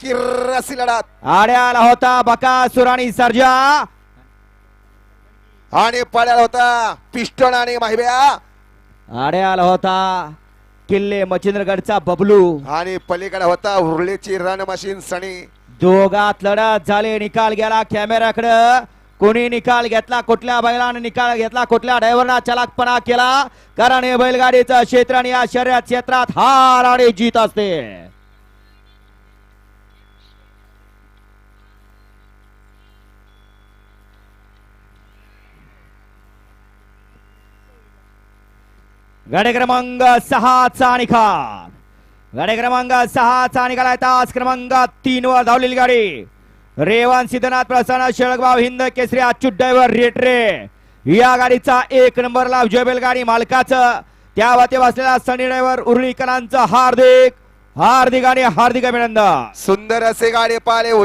किर्रसी लढत आड्याला होता बकासूर आणि सर्जा. आणि पळाला होता पिस्टन आणि माहिब्या. आड्याला होता किल्ले मच्छिंद्रगडचा बबलू. आणि पलीकडे होता उर्लेची रन मशीन सणी दोघात लढत झाले निकाल गेला कॅमेऱ्याकडं. कोणी निकाल घेतला कुठल्या बैलाने निकाल घेतला कुठल्या ड्रायव्हरना चलाकपणा केला? कारण हे बैलगाडीचं क्षेत्र आणि या शर्यत क्षेत्रात हार आणि जीत असते. गाडी क्रमांक सहाचा निकाल गाडी क्रमांक सहाचा निकाल आहे तास क्रमांक तीन वर धावलेली गाडी. रेवान सिद्धनाथ प्रसन्न शेळगाव हिंद केसरी अच्युत ड्रायव्हर रेटरे या गाडीचा एक नंबरला विजय गाडी मालकाचं. त्या वाते बसलेला सनी ड्रायव्हर उर्लीकरांचं हार्दिक हार्दिक आणि हार्दिक अभिनंदन. सुंदर असे गाडी पाले